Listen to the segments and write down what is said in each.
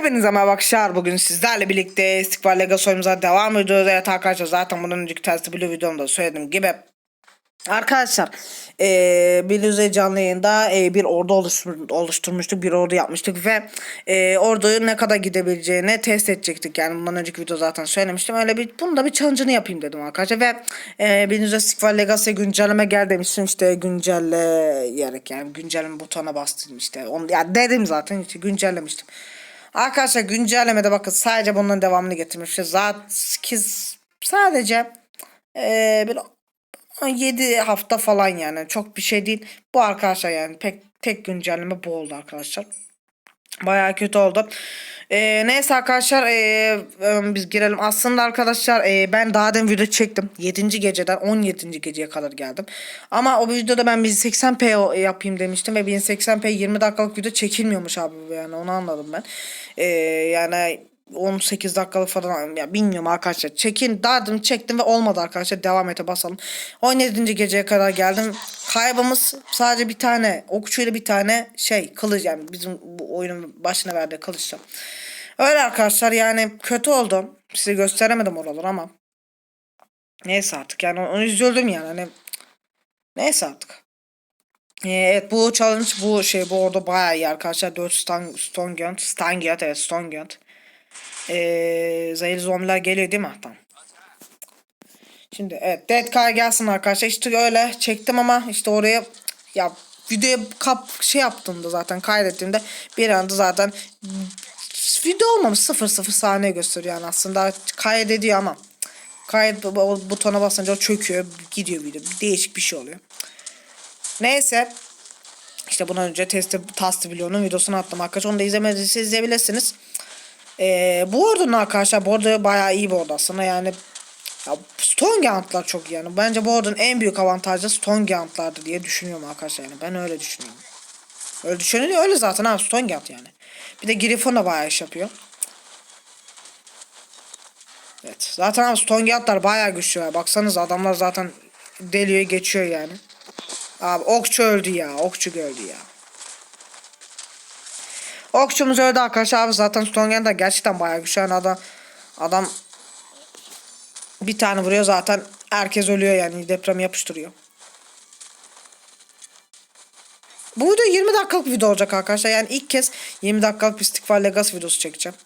Hepinize merhaba arkadaşlar. Bugün sizlerle birlikte İstikbal Legacy oyunumuza devam ediyoruz. Evet arkadaşlar zaten bundan önceki testi blue videomda söylediğim gibi. Arkadaşlar eee Bilüze canlı yayında eee, bir ordu oluştur- oluşturmuştuk. Bir ordu yapmıştık ve eee orduyu ne kadar gidebileceğini test edecektik. Yani bundan önceki video zaten söylemiştim. Öyle bir bunu da bir challenge'ını yapayım dedim arkadaşlar. Ve eee Bilüze İstikbal Legacy güncelleme gel demiştim. İşte güncelleyerek yani güncelleme butonuna bastım işte. Onu, yani dedim zaten işte güncellemiştim. Arkadaşlar güncellemede bakın sadece bunların devamını getirmiş. Zaten sadece eee bir 7 hafta falan yani çok bir şey değil. Bu arkadaşlar yani pek tek güncelleme bu oldu arkadaşlar. Bayağı kötü oldu. Ee, neyse arkadaşlar ee, e, biz girelim. Aslında arkadaşlar ee, ben daha demin video çektim. 7. geceden 17. geceye kadar geldim. Ama o videoda ben 1080p o- yapayım demiştim ve 1080p 20 dakikalık video çekilmiyormuş abi yani onu anladım ben. Ee, yani 18 dakikalık falan ya bilmiyorum arkadaşlar. Çekin demin çektim ve olmadı arkadaşlar. Devam ete basalım. 17. geceye kadar geldim. Kaybımız sadece bir tane okçuyla bir tane şey kılıç yani bizim bu oyunun başına verdiği kılıçla. Öyle arkadaşlar yani kötü oldu. Size gösteremedim oraları ama. Neyse artık yani onu üzüldüm yani. Hani, neyse artık. Ee, evet bu challenge bu şey bu orada bayağı iyi arkadaşlar. 4 stun, stun gun. Stun gun evet stun gun. Ee, zehirli zombiler geliyor değil mi? Tamam. Şimdi evet Dead Car gelsin arkadaşlar. İşte öyle çektim ama işte oraya ya videoya kap şey yaptığımda zaten kaydettiğimde bir anda zaten video olmamış 0 0 saniye gösteriyor yani aslında kaydediyor ama kayıt bu- bu- butona basınca çöküyor gidiyor video değişik bir şey oluyor. Neyse işte bundan önce testi Tasti Bloğ'un videosunu attım arkadaşlar. Onu da izlemediyseniz izleyebilirsiniz. Ee, bu ordunun arkadaşlar bu ordu bayağı iyi bir ordu aslında yani ya Stone Gaunt'lar çok iyi yani. Bence bu ordunun en büyük avantajı Stone Gaunt'lardı diye düşünüyorum arkadaşlar yani. Ben öyle düşünüyorum. Öyle düşünüyor öyle zaten abi Stone Gaunt yani. Bir de Griffon da bayağı iş yapıyor. Evet. Zaten abi Stone Gaunt'lar bayağı güçlü ya. Baksanız adamlar zaten deliyor geçiyor yani. Abi okçu öldü ya. Okçu öldü ya. Okçumuz öldü arkadaşlar. Abi zaten Stongen da gerçekten bayağı güçlü. Yani adam adam bir tane vuruyor zaten. Herkes ölüyor yani. Deprem yapıştırıyor. Bu video 20 dakikalık video olacak arkadaşlar. Yani ilk kez 20 dakikalık bir Stickfire Legacy videosu çekeceğim.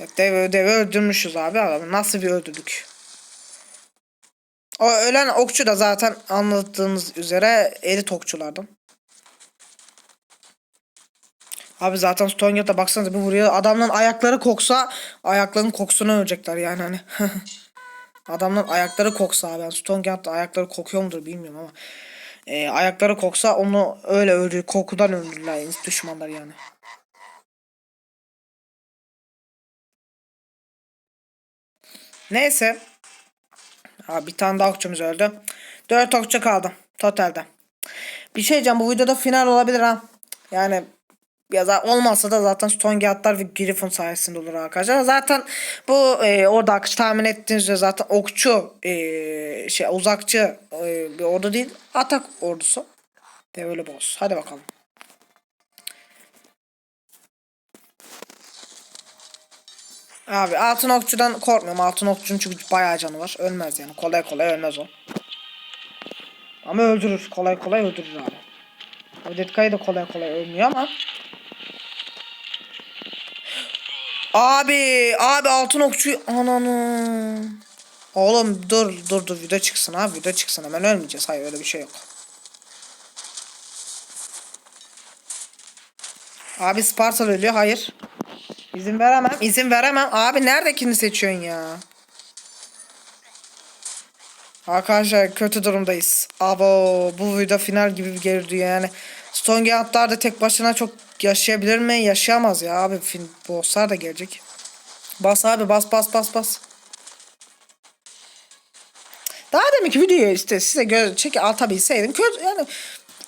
Evet, dev, dev öldürmüşüz abi adamı. Nasıl bir öldürdük? O ölen okçu da zaten anlattığınız üzere elit okçulardan. Abi zaten Stonyard'a baksanıza bir vuruyor. Adamların ayakları koksa ayaklarının kokusuna ölecekler yani hani. Adamların ayakları koksa. Yani Stonyard'da ayakları kokuyor mudur bilmiyorum ama. Ee, ayakları koksa onu öyle öldür. Kokudan öldürürler düşmanlar yani. Neyse. Abi bir tane daha okçumuz öldü. Dört okçu kaldı totalde. Bir şey diyeceğim bu videoda final olabilir ha. Yani ya da olmazsa da zaten Stonegatlar ve Griffon sayesinde olur arkadaşlar. Zaten bu e, orada akış tahmin ettiğinizde zaten okçu e, şey uzakçı e, bir ordu değil atak ordusu. De öyle boss. Hadi bakalım. Abi altın okçudan korkmuyorum. Altın okçunun çünkü bayağı canı var. Ölmez yani. Kolay kolay ölmez o. Ama öldürür. Kolay kolay öldürür abi. O da kolay kolay ölmüyor ama. Abi, abi altın okçu ananı. Oğlum dur dur dur video çıksın abi video çıksın hemen ölmeyeceğiz. Hayır öyle bir şey yok. Abi Sparta ölüyor hayır. İzin veremem. İzin veremem. Abi neredekini seçiyorsun ya? Arkadaşlar kötü durumdayız. Abo bu video final gibi geldi yani. Stonegate da tek başına çok yaşayabilir mi? Yaşayamaz ya abi. Fin bosslar da gelecek. Bas abi bas bas bas bas. Daha deminki videoyu işte size göz çek atabilseydim kötü yani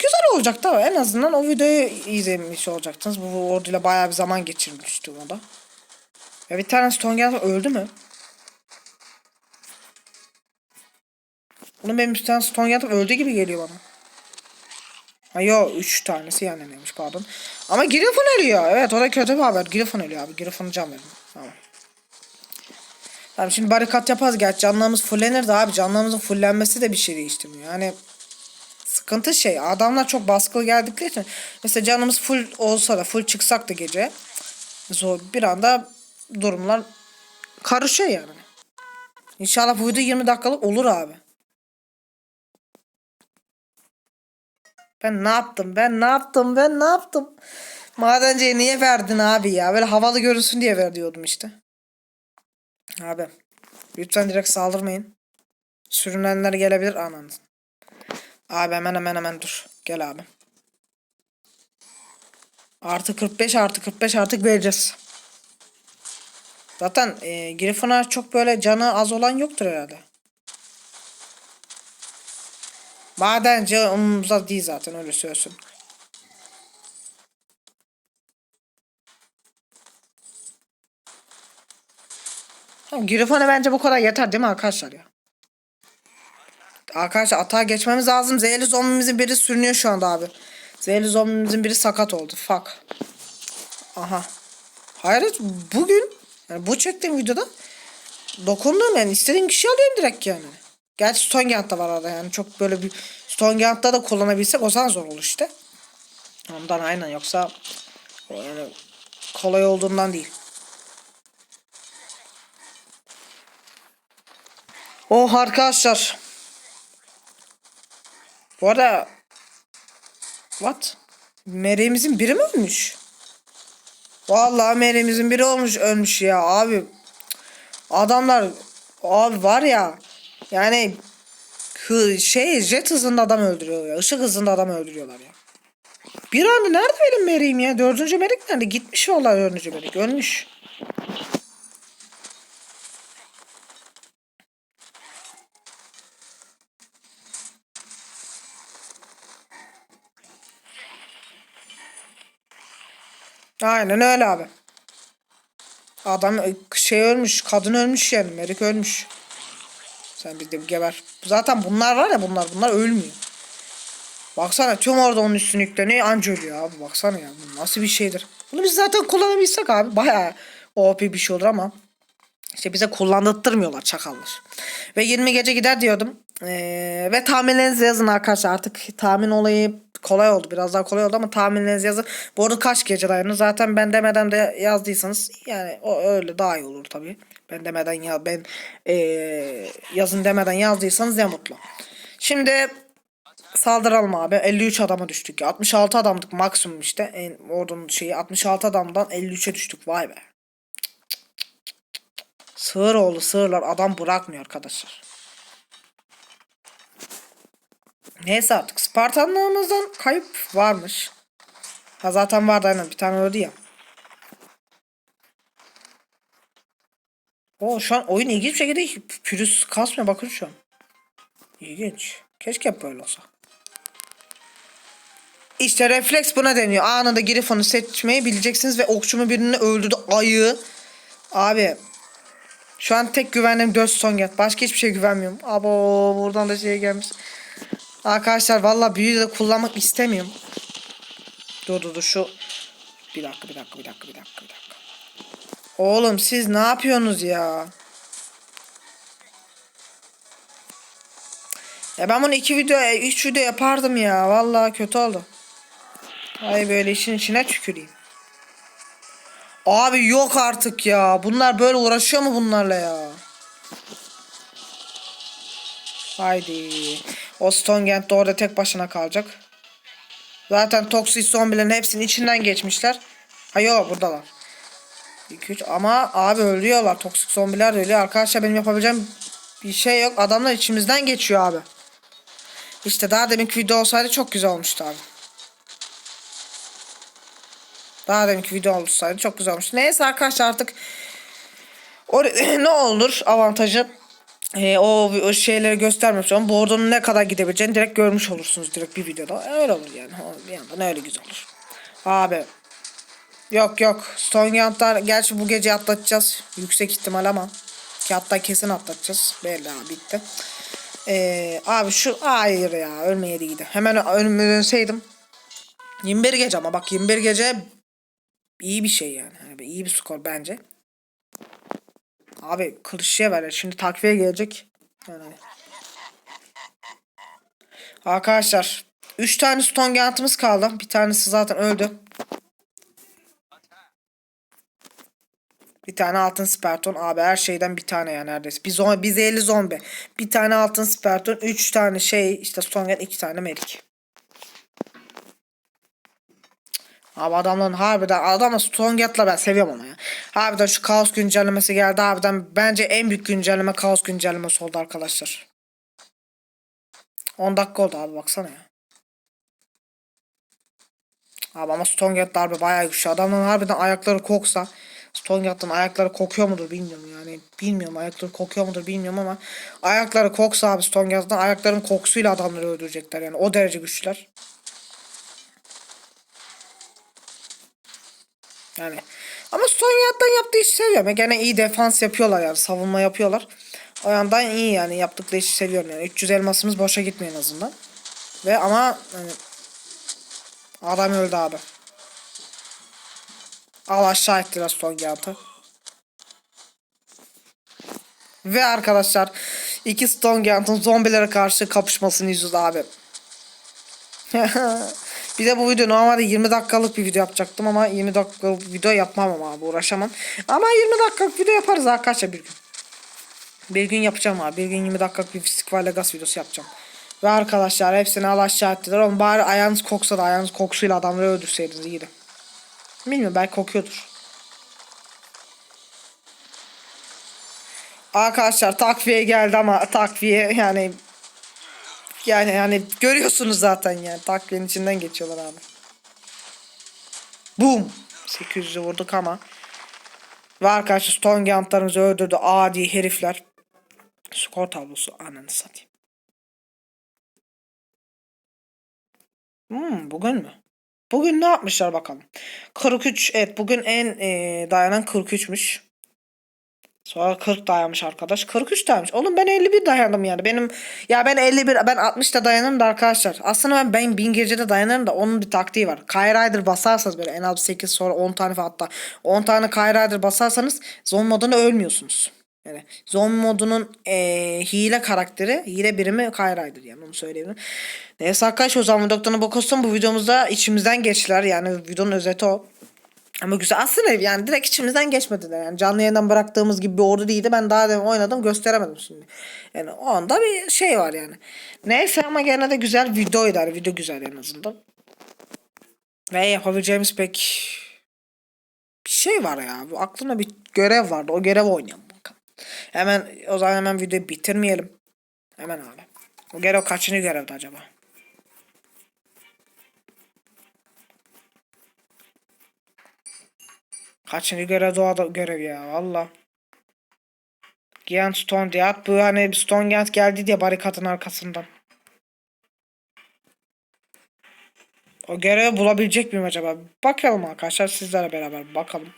güzel olacaktı ama en azından o videoyu izlemiş olacaktınız. Bu orduyla bayağı bir zaman geçirmiştim o da. Ya bir tane Stonegate öldü mü? Bunu benim bir tane stone öldü gibi geliyor bana. Ha yo 3 tanesi yani neymiş pardon. Ama Griffin ölüyor. Evet o da kötü bir haber. Griffin ölüyor abi. Griffin'ı can verin. Tamam. Tamam şimdi barikat yaparız. Gerçi canlarımız fullenir de abi. Canlarımızın fullenmesi de bir şey değiştirmiyor. Yani sıkıntı şey. Adamlar çok baskılı geldikleri için. Mesela canımız full olsa da full çıksak da gece. Zor bir anda durumlar karışıyor yani. İnşallah bu video 20 dakikalık olur abi. Ben ne yaptım? Ben ne yaptım? Ben ne yaptım? Madenciye niye verdin abi ya? Böyle havalı görünsün diye ver diyordum işte. Abi. Lütfen direkt saldırmayın. Sürünenler gelebilir ananız. Abi hemen hemen hemen dur. Gel abi. Artı 45 artı 45 artık vereceğiz. Zaten e, Griffin'a çok böyle canı az olan yoktur herhalde. Madenci umurumuzda değil zaten öyle söylüyorsun. Tamam, bence bu kadar yeter değil mi arkadaşlar ya? Arkadaşlar atağa geçmemiz lazım. Zehirli zombimizin biri sürünüyor şu anda abi. Zehirli zombimizin biri sakat oldu. Fuck. Aha. Hayret bugün yani bu çektiğim videoda dokundum yani istediğim kişi alıyorum direkt yani. Gerçi Stonegant'ta var arada yani çok böyle bir Stonegant'ta da kullanabilsek o zaman zor olur işte. Ondan aynen yoksa yani kolay olduğundan değil. Oh arkadaşlar. Bu arada What? Meryem'imizin biri mi ölmüş? Vallahi Meryem'imizin biri olmuş ölmüş ya abi. Adamlar abi var ya yani şey jet hızında adam öldürüyor ya. Işık hızında adam öldürüyorlar ya. Bir anda nerede benim Meryem ya? Dördüncü Merik nerede? Gitmiş vallahi dördüncü Merik. Ölmüş. Aynen öyle abi. Adam şey ölmüş, kadın ölmüş yani, Merik ölmüş. Sen bir de geber. Zaten bunlar var ya bunlar, bunlar ölmüyor. Baksana tüm orada onun üstüne yükleniyor anca ölüyor abi. Baksana ya bu nasıl bir şeydir. Bunu biz zaten kullanabilsek abi bayağı OP bir şey olur ama işte bize kullandırtmıyorlar çakallar. Ve 20 gece gider diyordum. Ee, ve tahminlerinizi yazın arkadaşlar. Artık tahmin olayı kolay oldu. Biraz daha kolay oldu ama tahminlerinizi yazın. Bu arada kaç gece dayanır? Zaten ben demeden de yazdıysanız yani o öyle daha iyi olur tabii. Ben demeden ya ben ee, yazın demeden yazdıysanız ne mutlu. Şimdi saldıralım abi. 53 adama düştük. 66 adamdık maksimum işte. En, oradan şeyi 66 adamdan 53'e düştük. Vay be. Sığır oğlu sığırlar adam bırakmıyor arkadaşlar. Neyse artık Spartanlığımızdan kayıp varmış. Ha zaten vardı aynen bir tane öldü ya. O şu an oyun ilginç bir şekilde pürüz kasmıyor bakın şu an. İlginç. Keşke böyle olsa. İşte refleks buna deniyor. Anında Griffon'u seçmeyi bileceksiniz ve okçumu birini öldürdü. Ayı. Abi. Şu an tek güvendiğim 4 son get. Başka hiçbir şey güvenmiyorum. Abo buradan da şey gelmiş. Arkadaşlar valla büyüyü de kullanmak istemiyorum. Dur dur dur şu. Bir dakika bir dakika bir dakika bir dakika bir dakika. Oğlum siz ne yapıyorsunuz ya? Ya ben bunu iki video, üç video yapardım ya. Vallahi kötü oldu. Ay böyle işin içine tüküreyim. Abi yok artık ya. Bunlar böyle uğraşıyor mu bunlarla ya? Haydi. O Stonegent de orada tek başına kalacak. Zaten toksik zombilerin hepsinin içinden geçmişler. Ha yok buradalar. 2 3 ama abi ölüyorlar. Toksik zombiler de ölüyor. Arkadaşlar benim yapabileceğim bir şey yok. Adamlar içimizden geçiyor abi. İşte daha deminki video olsaydı çok güzel olmuştu abi. Daha deminki video olsaydı çok güzel olmuştu. Neyse arkadaşlar artık ne olur avantajı e, o, o şeyleri göstermemiş ama Bordo'nun ne kadar gidebileceğini direkt görmüş olursunuz direkt bir videoda. Öyle olur yani. Bir yandan öyle güzel olur. Abi. Yok yok. Stonegant'lar gerçi bu gece atlatacağız. Yüksek ihtimal ama. Ki hatta kesin atlatacağız. Belli abi bitti. Ee, abi şu hayır ya ölmeyeydi. Hemen önüme dönseydim. 21 gece ama bak 21 gece iyi bir şey yani. yani iyi bir skor bence. Abi kılıççıya ver. Şimdi takviye gelecek. Yani. Arkadaşlar 3 tane stone gantımız kaldı. Bir tanesi zaten öldü. Bir tane altın sperton abi her şeyden bir tane ya neredeyse. Biz, biz 50 zombi. Bir tane altın sperton, 3 tane şey işte stone gant, 2 tane merik. Abi adamların harbiden adamla Stronghat'la ben seviyorum ama ya. Harbiden şu kaos güncellemesi geldi harbiden bence en büyük güncelleme kaos güncellemesi oldu arkadaşlar. 10 dakika oldu abi baksana ya. Abi ama Stronghat darbe bayağı güçlü. Adamların harbiden ayakları koksa Stronghat'ın ayakları kokuyor mudur bilmiyorum yani. Bilmiyorum ayakları kokuyor mudur bilmiyorum ama ayakları koksa abi Stronghat'ın ayakların kokusuyla adamları öldürecekler yani o derece güçlüler. Yani ama Stonyard'dan yaptığı işi seviyorum. Gene iyi defans yapıyorlar yani savunma yapıyorlar. O yandan iyi yani yaptıkları işi seviyorum yani. 300 elmasımız boşa gitmiyor en azından. Ve ama hani, adam öldü abi. Al aşağı ettiler Stonyard'ı. Ve arkadaşlar iki Stonyard'ın zombilere karşı kapışmasını izliyoruz abi. Bir de bu video normalde 20 dakikalık bir video yapacaktım ama 20 dakikalık video yapmam abi uğraşamam. Ama 20 dakikalık video yaparız arkadaşlar bir gün. Bir gün yapacağım abi. Bir gün 20 dakikalık bir Squall Legas videosu yapacağım. Ve arkadaşlar hepsini al aşağı ettiler. Ama bari ayağınız koksa da ayağınız kokusuyla adamları öldürseydiniz iyiydi. Bilmiyorum belki kokuyordur. Arkadaşlar takviye geldi ama takviye yani yani yani görüyorsunuz zaten yani takviyenin içinden geçiyorlar abi. Boom. 800'ü vurduk ama. Ve arkadaşlar Stonegant'larımızı öldürdü adi herifler. Skor tablosu ananı satayım. Hmm, bugün mü? Bugün ne yapmışlar bakalım. 43 evet bugün en e, dayanan 43'müş. Sonra 40 dayanmış arkadaş. 43 dayanmış. Oğlum ben 51 dayandım yani. Benim ya ben 51 ben 60 da dayanırım da arkadaşlar. Aslında ben ben 1000 gecede dayanırım da onun bir taktiği var. Kyrider basarsanız böyle en az 8 sonra 10 tane hatta 10 tane Kyrider basarsanız zombi modunda ölmüyorsunuz. Yani zombi modunun e, hile karakteri, hile birimi Kyrider yani onu söyleyebilirim. Neyse arkadaşlar o zaman Doktor'un Bokos'tan bu videomuzda içimizden geçtiler. Yani videonun özeti o. Ama güzel. Aslında yani direkt içimizden geçmediler. Yani canlı yayından bıraktığımız gibi bir ordu değildi. Ben daha demin oynadım gösteremedim şimdi. Yani o anda bir şey var yani. Neyse ama gene de güzel videoydu. Yani video güzel en azından. Ve yapabileceğimiz pek bir şey var ya. Bu Aklımda bir görev vardı. O görev oynayalım bakalım. Hemen o zaman hemen videoyu bitirmeyelim. Hemen abi. O görev kaçıncı görevdi acaba? Kaçıncı görev doğada görev ya valla. Giant Stone diye at. Bu hani Stone Giant geldi diye barikatın arkasından. O görevi bulabilecek miyim acaba? Bakalım arkadaşlar sizlerle beraber bakalım.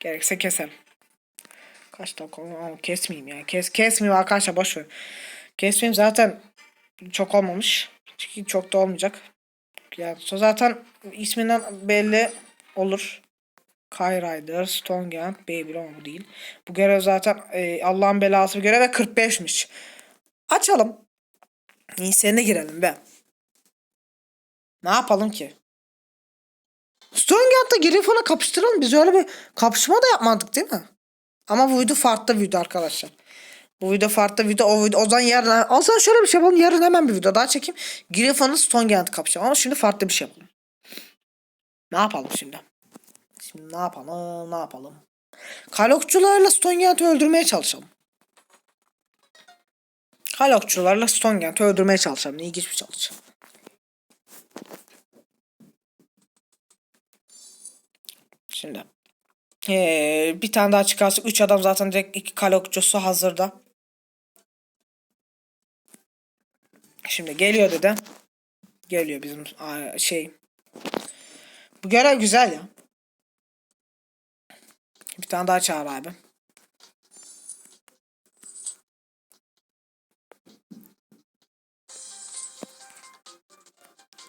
Gerekse keselim. Kaç dakika oldu? Kesmeyeyim ya. Kes, kesmeyeyim arkadaşlar boş ver. Kesmeyeyim zaten çok olmamış. Çünkü çok da olmayacak. Yani zaten isminden belli olur. Kai Rider, Stonegant, Baby ama bu değil. Bu görev zaten e, Allah'ın belası bir görev ve 45'miş. Açalım. İyisine girelim be. Ne yapalım ki? Stonegant'la Griffon'a kapıştıralım. Biz öyle bir kapışma da yapmadık değil mi? Ama bu video farklı video arkadaşlar. Bu video farklı video. O, video, o zaman yarın o zaman şöyle bir şey yapalım. Yarın hemen bir video daha çekeyim. Griffon'la Stonegant kapışalım. Ama şimdi farklı bir şey yapalım. Ne yapalım şimdi? Şimdi ne yapalım ne yapalım. Kalokçularla Stonegant'ı öldürmeye çalışalım. Kalokçularla Stonegant'ı öldürmeye çalışalım. İlginç bir çalış. Şimdi. Ee, bir tane daha çıkarsa 3 adam zaten direkt iki kalokçusu hazırda. Şimdi geliyor dedi. Geliyor bizim şey. Bu görev güzel ya. Bir tane daha çağır abi.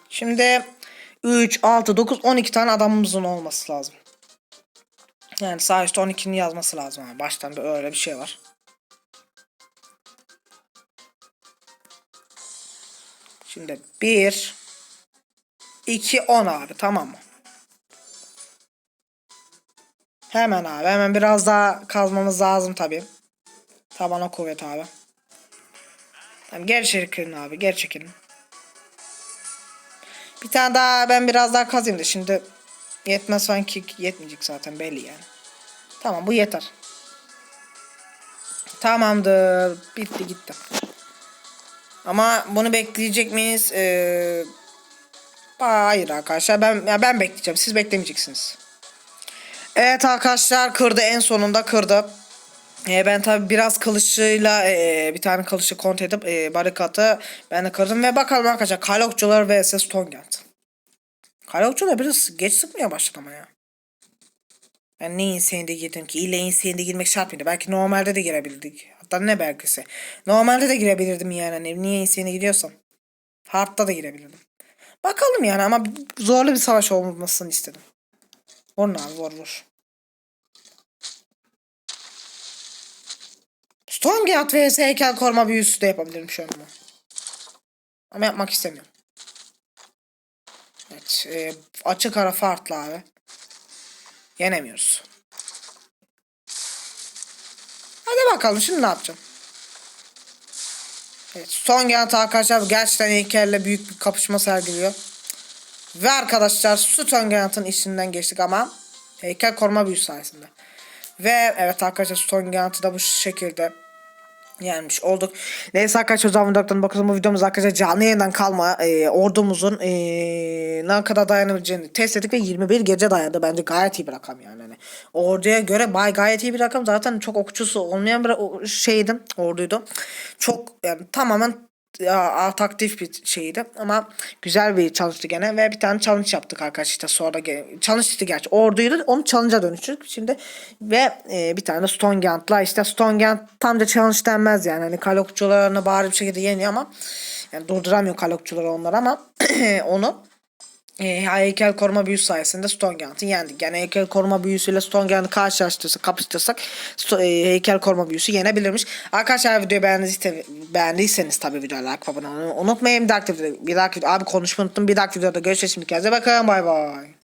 Şimdi 3, 6, 9, 12 tane adamımızın olması lazım. Yani sağ üstte 12'nin yazması lazım. Yani baştan bir öyle bir şey var. Şimdi 1, 2, 10 abi tamam mı? Hemen abi hemen biraz daha kazmamız lazım tabi. Tabana kuvvet abi. Tamam geri çekilin abi geri çekilin. Bir tane daha ben biraz daha kazayım da şimdi yetmez sanki yetmeyecek zaten belli yani. Tamam bu yeter. Tamamdır. Bitti gitti. Ama bunu bekleyecek miyiz? Ee, hayır arkadaşlar ben ya ben bekleyeceğim. Siz beklemeyeceksiniz. Evet arkadaşlar kırdı en sonunda kırdı. Ee, ben tabi biraz kılıçıyla ee, bir tane kılıçı kont edip ee, barikatı ben de kırdım ve bakalım arkadaşlar Kalokçular vs Stongent. Kalokçular biraz geç sıkmaya başladı ama ya. Ben ne insane girdim ki? İlle insane girmek şart mıydı? Belki normalde de girebilirdik. Hatta ne belkisi. Normalde de girebilirdim yani. Hani niye insane gidiyorsam. Hard'da da girebilirdim. Bakalım yani ama zorlu bir savaş olmasını istedim. Vurun abi vur vur. Stormgate vs heykel koruma büyüsü de yapabilirim şu an ama. Ama yapmak istemiyorum. Evet. E, açık ara farklı abi. Yenemiyoruz. Hadi bakalım şimdi ne yapacağım. Evet son gelen arkadaşlar gerçekten heykelle büyük bir kapışma sergiliyor. Ve arkadaşlar Stonegant'ın işinden geçtik ama heykel koruma büyüsü sayesinde. Ve evet arkadaşlar Stonegant'ı da bu şekilde yenmiş olduk. Neyse arkadaşlar o zaman videodan bakalım bu videomuz arkadaşlar canlı yayından kalma e, ordumuzun e, ne kadar dayanabileceğini test ettik ve 21 gece dayandı. Bence gayet iyi bir rakam yani. yani orduya göre bay gayet iyi bir rakam. Zaten çok okçusu olmayan bir o- şeydi orduydu. Çok yani tamamen ya, ataktif bir şeydi. Ama güzel bir challenge'dı gene ve bir tane challenge yaptık arkadaşlar işte sonra ge- challenge işte gerçi orduydu onu challenge'a dönüştürdük şimdi ve e, bir tane Stonegant'la işte Stonegant tam da challenge denmez yani hani kalokçularını bari bir şekilde yeniyor ama yani durduramıyor kalokçuları onlar ama onu e, heykel koruma büyüsü sayesinde Stonegant'ı yendik. Yani heykel koruma büyüsüyle Stonegant'ı karşılaştırsak, kapıştırsak Sto- e, heykel koruma büyüsü yenebilirmiş. Arkadaşlar videoyu beğendiyseniz, beğendiyseniz tabii videoya like abone unutmayın. Bir video- bir dahaki abi konuşmayı unuttum. Bir dahaki videoda görüşürüz. Kendinize bakın. Bay bay.